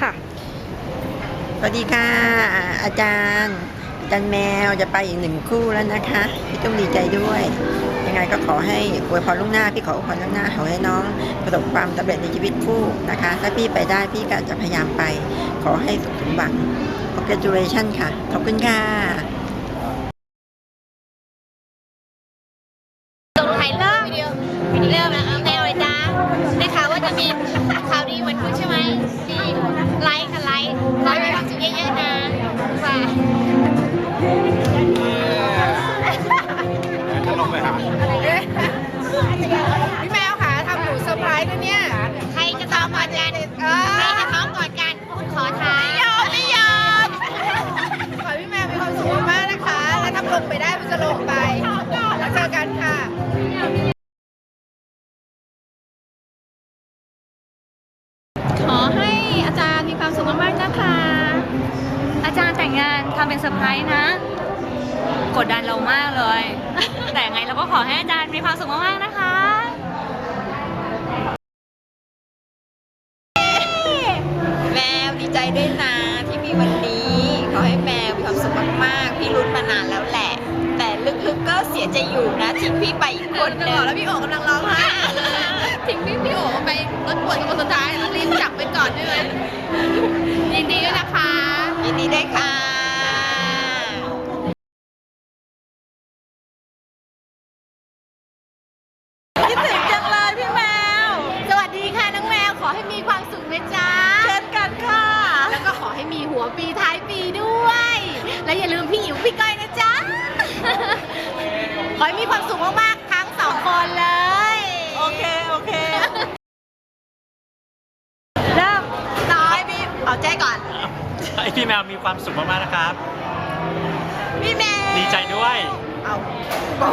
ค่ะ สวัสดีค่ะ อาจารย์ อาจารย์แมวจะไปอีกหนึ่งคู่แล้วนะคะ พี่ต้องดีใจด้วย ยังไงก็ขอให้อวยพรล่วงหน้า พี่ขออวยพรล่วงหน้าขอให้น้อง ประสบความสำเร็จในชีวิตคู่นะคะ ถ้าพี่ไปได้พี่ก็จะพยายามไป ขอให้สุขสมหวัง congratulation ค่ะ ขอบคุณค่ะ จะมีข่าวดีเหมือนพุธใช่ไหมดีไลค์ค่ะไลค์ไลค์มีความสุขเยอะๆนะว่าจะ ทำเป็นเซอร์ไพรส์นะ กดดันเรามากเลย แต่ไงเราก็ขอให้อาจารย์มีความสุขมากๆนะคะแมวดีใจด้วยนะที่มีวันนี้ ขอให้แมวมีความสุขมากๆ พี่รุ้นมานานแล้วแหละ แต่ลึกๆก็เสียใจอยู่นะทิ้งพี่ไปอีกคนหนึงแล้วพี่โอ๋กำลังร้องไห้ทิ้งพี่พี่โอ๋ไปรถปวดคนสุดท้ายแล้วรีบจับไปก่อนได้เลย พี่อิ๋วพี่ก้อยนะจ๊ะ ขอให้มีความสุขมากๆ ทั้งสองคนเลย โอเค โอเค เริ่มต่อให้พี่เอาใจก่อนให้พี่แมวมีความสุขมากๆนะครับ พี่แมวดีใจด้วย เอาบอก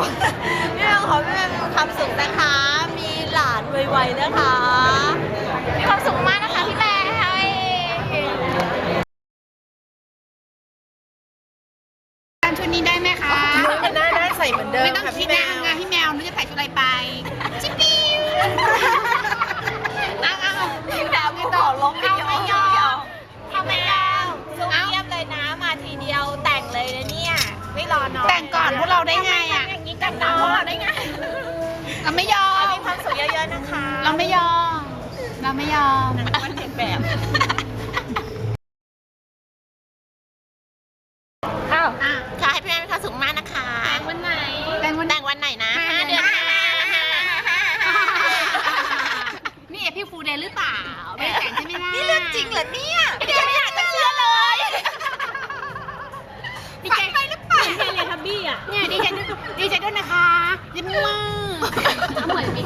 พี่แมวขอพี่แมวมีความสุขนะคะ มีหลานไวๆนะคะ มีความสุขมาก ชุดนี้ได้ไหมคะได้ได้ใส่เหมือนเดิมไม่ต้องคิดนะงานพี่แมวหนูจะใส่ชุดอะไรไปชิปปี้เอาเอาเอาพี่แมวไม่ต่อลงไม่ยอมไม่ยอมทำไมเราสุเยี่ยมเลยนะ มาทีเดียวแต่งเลยนะเนี่ย ไม่รอน้องแต่งก่อนพวกเราได้ไงอะอย่างนี้กันน้องเราได้ไงเราไม่ยอม มีความสุขเยอะๆนะคะเราไม่ยอม เราไม่ยอมมันเห็นแบบ อ้าวขอให้พี่แม่มีความสุขมากนะคะ แต่งวันไหน แต่งวัน แต่งวันไหนนะห้าเดือนห้า นี่ เอพี่ฟูเดย์หรือเปล่า ไม่ได้แต่งใช่ไหมล่ะนี่เรื่องจริงเหรอเนี่ยเดี๋ยวไม่อยากจะเชื่อเลยดีใจไปหรือเปล่าเทเลทับบี้อะเนี่ยดีใจด้วยดีใจด้วยนะคะยิ้มมากเหมือนมี